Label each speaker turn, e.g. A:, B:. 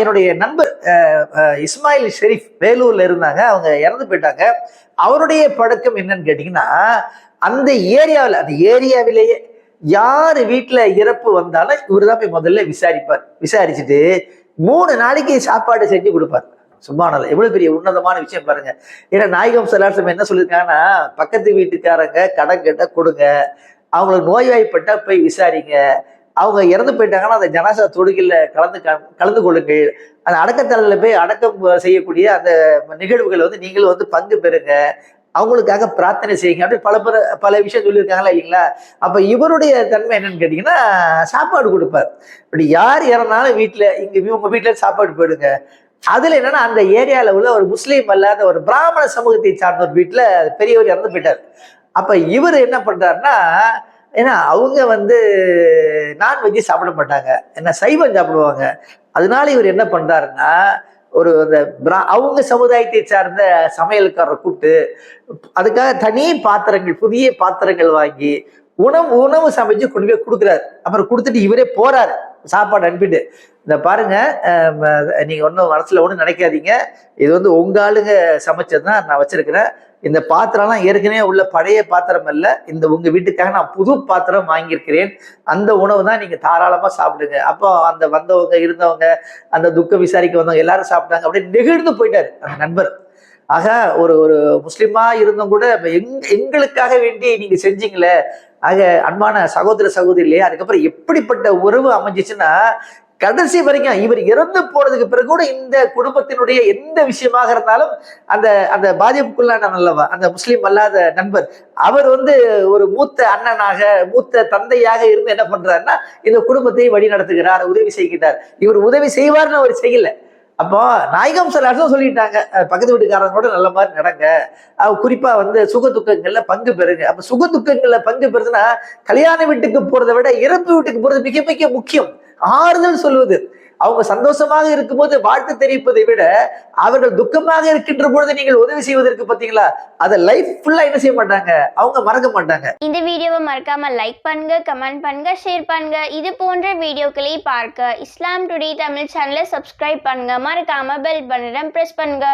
A: என்னுடைய நண்பர் இஸ்மாயில் ஷெரீஃப் வேலூர்ல இருந்தாங்க. அவங்க இறந்து போயிட்டாங்க. அவருடைய பழக்கம் என்னன்னு கேட்டிங்கன்னா அந்த ஏரியாவில் அந்த ஏரியாவிலேயே யார் வீட்டில் இறப்பு வந்தாலும் இவர் தான் போய் முதல்ல விசாரிப்பார். விசாரிச்சுட்டு மூணு நாளைக்கு சாப்பாடு செஞ்சு கொடுப்பார். சும்மானல எவ்வளவு பெரிய உன்னதமான விஷயம் பாருங்க. ஏன்னா நாயகம் சலாசம் என்ன சொல்லியிருக்காங்கன்னா பக்கத்து வீட்டுக்காரங்க கடன் கேட்டால் கொடுங்க. அவங்களுக்கு நோய்வாய்ப்பட்டா போய் விசாரிங்க. அவங்க இறந்து போயிட்டாங்கன்னா அந்த ஜனாசா தொடுகையில் கலந்து கலந்து கொள்ளுங்கள். அந்த அடக்கத்தலையில் போய் அடக்கம் செய்யக்கூடிய அந்த நிகழ்வுகளை வந்து நீங்களும் வந்து பங்கு பெறுங்க. அவங்களுக்காக பிரார்த்தனை செய்யுங்க. அப்படின்னு பல பல பல விஷயம் சொல்லியிருக்காங்களா இல்லைங்களா? அப்போ இவருடைய தன்மை என்னன்னு கேட்டிங்கன்னா சாப்பாடு கொடுப்பார். இப்படி யார் இறந்தாலும் வீட்டில் இங்கே உங்கள் வீட்டில் சாப்பாடு போயிடுங்க. அதில் என்னன்னா அந்த ஏரியாவில் உள்ள ஒரு முஸ்லீம் அல்லாத ஒரு பிராமண சமூகத்தை சார்ந்த ஒரு வீட்டில் பெரியவர் இறந்து போயிட்டார். அப்போ இவர் என்ன பண்ணுறாருன்னா ஏன்னா அவங்க வந்து நான்வெஜ் சாப்பிட மாட்டாங்க. என்ன சைவம் சாப்பிடுவாங்க. அதனால இவர் என்ன பண்ணுறாருன்னா ஒரு அந்த பிரா- அவங்க சமுதாயத்தை சார்ந்த சமையல்காரரை கூப்பிட்டு அதுக்காக தனி பாத்திரங்கள் புதிய பாத்திரங்கள் வாங்கி உணவு உணவு சமைச்சு கொண்டு போய் கொடுக்குறாரு. அப்புறம் கொடுத்துட்டு இவரே போறாரு. சாப்பாடு அனுப்பிட்டு. இந்த பாருங்க நீங்க ஒன்றும் மனசுல ஒன்றும் நினைக்காதீங்க. இது வந்து உங்க ஆளுங்க சமைச்சது தான் நான் வச்சிருக்கிறேன். இந்த பாத்திரம்லாம் ஏற்கனவே உள்ள பழைய பாத்திரம் அல்ல. இந்த உங்க வீட்டுக்காக நான் புது பாத்திரம் வாங்கியிருக்கிறேன். அந்த உணவு தான் நீங்க தாராளமா சாப்பிடுங்க. அப்போ அந்த வந்தவங்க இருந்தவங்க அந்த துக்கம் விசாரிக்க வந்தவங்க எல்லாரும் சாப்பிட்டாங்க அப்படியே நெகிழ்ந்து போயிட்டாரு அந்த நண்பர். ஆக ஒரு ஒரு முஸ்லீமா இருந்தும் கூட இப்ப எங் எங்களுக்காக வேண்டி நீங்க செஞ்சீங்களே. ஆக அன்பான சகோதர சகோதரி இல்லையா அதுக்கப்புறம் எப்படிப்பட்ட உறவு அமைஞ்சிச்சுன்னா கடைசி வரைக்கும் இவர் இறந்து போனதுக்கு பிறகு கூட இந்த குடும்பத்தினுடைய எந்த விஷயமாக இருந்தாலும் அந்த அந்த பாதிப்புக்குள்ளான நல்லவா அந்த முஸ்லீம் அல்லாத நண்பர் அவர் வந்து ஒரு மூத்த அண்ணனாக மூத்த தந்தையாக இருந்து என்ன பண்றாருன்னா இந்த குடும்பத்தை வழி நடத்துகிறார் உதவி செய்கிறார் இவர் உதவி செய்வார்னு அவர் செய்யல. அப்போ நாயகம் சில சொல்லிட்டாங்க பக்கத்து வீட்டுக்காரங்களோட நல்ல மாதிரி நடங்க. அவ குறிப்பா வந்து சுக துக்கங்கள்ல பங்கு பெறுங்க. அப்ப சுக துக்கங்கள்ல பங்கு பெறுதுன்னா கல்யாண வீட்டுக்கு போறதை விட இறப்பு வீட்டுக்கு போறது மிக மிக முக்கியம். ஆறுதல் சொல்வது. அவங்க சந்தோஷமாக இருக்கும்போது வாழ்த்து தெரிவிப்பதை விட அவர்கள் துக்கமாக இருக்கின்ற பொழுது நீங்கள் உதவி செய்வதற்கு பாத்தீங்களா அதை லைஃப் ஃபுல்லா என்ன செய்ய மாட்டாங்க? அவங்க மறக்க மாட்டாங்க.
B: இந்த வீடியோவை மறக்காம லைக் பண்ணுங்க கமெண்ட் பண்ணுங்க ஷேர் பண்ணுங்க. இது போன்ற வீடியோக்களை பார்க்க இஸ்லாம் டுடே தமிழ் சேனலை சப்ஸ்கிரைப் பண்ணுங்க. மறக்காம பெல் பட்டனை பிரஸ் பண்ணுங்க.